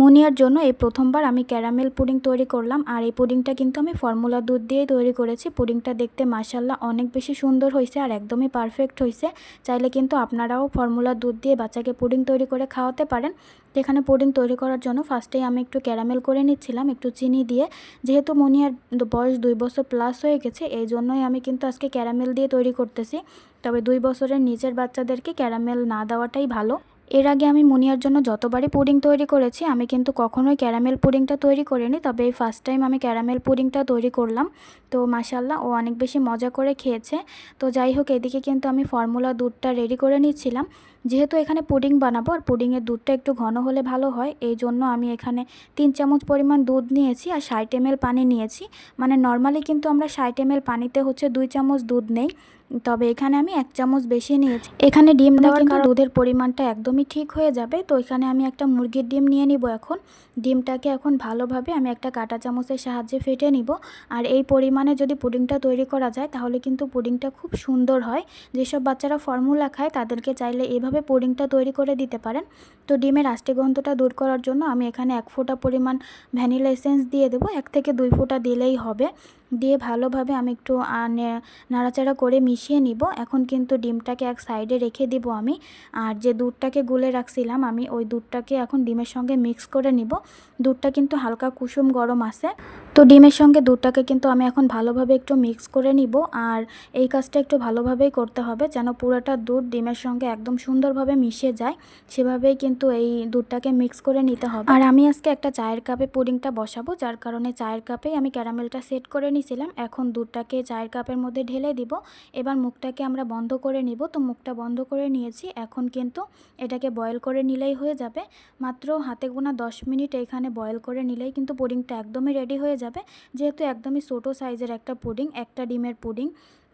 Meunière জন্য এই প্রথমবার আমি ক্যারামেল পুডিং তৈরি করলাম, আর এই পুডিংটা কিন্তু আমি ফর্মুলা দুধ দিয়েই তৈরি করেছি। পুডিংটা দেখতে মাসাল্লাহ অনেক বেশি সুন্দর হয়েছে আর একদমই পারফেক্ট হয়েছে। চাইলে কিন্তু আপনারাও ফর্মুলা দুধ দিয়ে বাচ্চাকে পুডিং তৈরি করে খাওয়াতে পারেন। তো এখানে পুডিং তৈরি করার জন্য ফার্স্টেই আমি একটু ক্যারামেল করে নিচ্ছিলাম, একটু চিনি দিয়ে। যেহেতু মনিয়ার বয়স দুই বছর প্লাস হয়ে গেছে, এই জন্যই আমি কিন্তু আজকে ক্যারামেল দিয়ে তৈরি করতেছি। তবে দুই বছরের নিচের বাচ্চাদেরকে ক্যারামেল না দেওয়াটাই ভালো। এর আগে আমি মুনিয়ার জন্য যতবারই পুডিং তৈরি করেছি, আমি কিন্তু কখনোই ক্যারামেল পুডিংটা তৈরি করিনি, তবে এই ফার্স্ট টাইম আমি ক্যারামেল পুডিংটা তৈরি করলাম। তো মাসাল্লাহ ও অনেক বেশি মজা করে খেয়েছে। তো যাই হোক, এদিকে কিন্তু আমি ফর্মুলা দুধটা রেডি করে নিচ্ছিলাম। যেহেতু এখানে পুডিং বানাবো, আর পুডিংয়ের দুধটা একটু ঘন হলে ভালো হয়, এই জন্য আমি এখানে তিন চামচ পরিমাণ দুধ নিয়েছি আর ষাট এম পানি নিয়েছি। মানে নর্মালি কিন্তু আমরা ষাট এম পানিতে হচ্ছে দুই চামচ দুধ নেই। তবে এখানে আমি এক চামচ বেশি নিয়েছি। এখানে ডিম দেওয়ার কারণে দুধের পরিমাণটা একদমই ঠিক হয়ে যাবে তো এখানে আমি একটা মুরগির ডিম নিয়ে নিব এখন। ডিমটাকে এখন ভালোভাবে আমি একটা কাঁটা চামচের সাহায্যে ফেটে নিব। আর এই পরিমাণে যদি পুডিংটা তৈরি করা যায় তাহলে কিন্তু পুডিংটা খুব সুন্দর হয়। যেসব বাচ্চারা ফর্মুলা খায় তাদেরকে চাইলে এভাবে পুডিংটা তৈরি করে দিতে পারেন। তো ডিমের আষ্টে গন্ধটা দূর করার জন্য আমি এখানে এক ফোঁটা পরিমাণ ভ্যানিলা এসেন্স দিয়ে দেবো। এক থেকে দুই ফোঁটা দিলেই হবে। দিয়ে ভালোভাবে আমি একটু নাড়াচাড়া করে মিশিয়ে নিব। এখন কিন্তু ডিমটাকে এক সাইডে রেখে দিব আমি। আর যে দুধটাকে গুলে রাখছিলাম, আমি ওই দুধটাকে এখন ডিমের সঙ্গে মিক্স করে নিব। দুধটা কিন্তু হালকা কুসুম গরম আছে। তো ডিমের সঙ্গে দুধটাকে কিন্তু আমি এখন ভালোভাবে একটু মিক্স করে নিব আর এই কাজটা একটু ভালোভাবেই করতে হবে যেন পুরোটা দুধ ডিমের সঙ্গে একদম সুন্দরভাবে মিশে যায়। সেভাবেই কিন্তু এই দুধটাকে মিক্স করে নিতে হবে। আর আমি আজকে একটা চায়ের কাপে পুডিংটা বসাবো, যার কারণে চায়ের কাপেই আমি ক্যারামেলটা সেট করে নিয়েছিলাম। এখন দুধটাকে চায়ের কাপের মধ্যে ঢেলে দিব। এবার মুখটাকে আমরা বন্ধ করে নিব। তো মুখটা বন্ধ করে নিয়েছি। এখন কিন্তু এটাকে বয়েল করে নিলেই হয়ে যাবে। মাত্র হাতে গোনা দশ মিনিট এখানে বয়েল করে নিলেই কিন্তু পুডিংটা একদমই রেডি হয়ে যাবে। যেহেতু একদমই ছোটো সাইজের একটা পুডিং, একটা ডিমের পুডিং,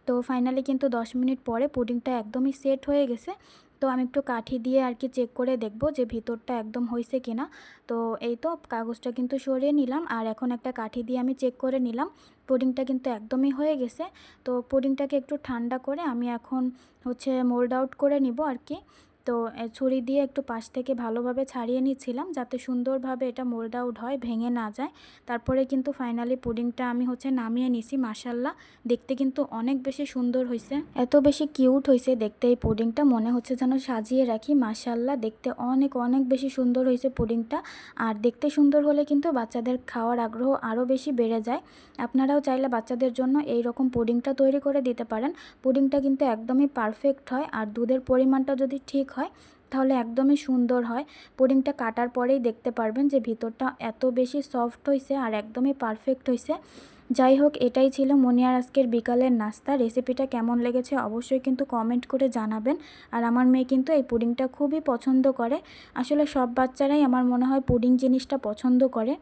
তো ফাইনালি কিন্তু দশ মিনিট পরে পুডিংটা একদমই সেট হয়ে গেছে। তো আমি একটু কাঠি দিয়ে আর কি চেক করে দেখব যে ভিতরটা একদম হয়েছে কিনা। তো এই তো কাগজটা কিন্তু সরিয়ে নিলাম আর এখন একটা কাঠি দিয়ে আমি চেক করে নিলাম। পুডিংটা কিন্তু একদমই হয়ে গেছে। তো পুডিংটাকে একটু ঠান্ডা করে আমি এখন হচ্ছে মোল্ড আউট করে নিব আর কি। তো ছুরি দিয়ে একটু পাশ থেকে ভালোভাবে ছাড়িয়ে নিচ্ছিলাম যাতে সুন্দরভাবে এটা মোল্ড আউট হয়, ভেঙে না যায়। তারপরে কিন্তু ফাইনালি পুডিংটা আমি হচ্ছে নামিয়ে নিছি মাসাল্লাহ দেখতে কিন্তু অনেক বেশি সুন্দর হয়েছে এত বেশি কিউট হয়েছে দেখতে এই পুডিংটা, মনে হচ্ছে যেন সাজিয়ে রাখি মাসাল্লাহ দেখতে অনেক অনেক বেশি সুন্দর হয়েছে পুডিংটা। আর দেখতে সুন্দর হলে কিন্তু বাচ্চাদের খাওয়ার আগ্রহ আরও বেশি বেড়ে যায়। আপনারাও চাইলে বাচ্চাদের জন্য এই রকম পুডিংটা তৈরি করে দিতে পারেন। পুডিংটা কিন্তু একদমই পারফেক্ট হয়। আর দুধের পরিমাণটা যদি ঠিক হয়, তাহলে একদমই সুন্দর হয়। পুডিংটা কাটার পরেই দেখতে পারবেন যে ভিতরটা এত বেশি সফট হয়েছে আর একদমই পারফেক্ট হয়েছে যাই হোক, এটাই ছিল মনিয়ার আজকের বিকালের নাস্তা। রেসিপিটা কেমন লেগেছে অবশ্যই কিন্তু কমেন্ট করে জানাবেন। আর আমার মেয়ে কিন্তু এই পুডিংটা খুবই পছন্দ করে। আসলে সব বাচ্চারাই আমার মনে হয় পুডিং জিনিসটা পছন্দ করে।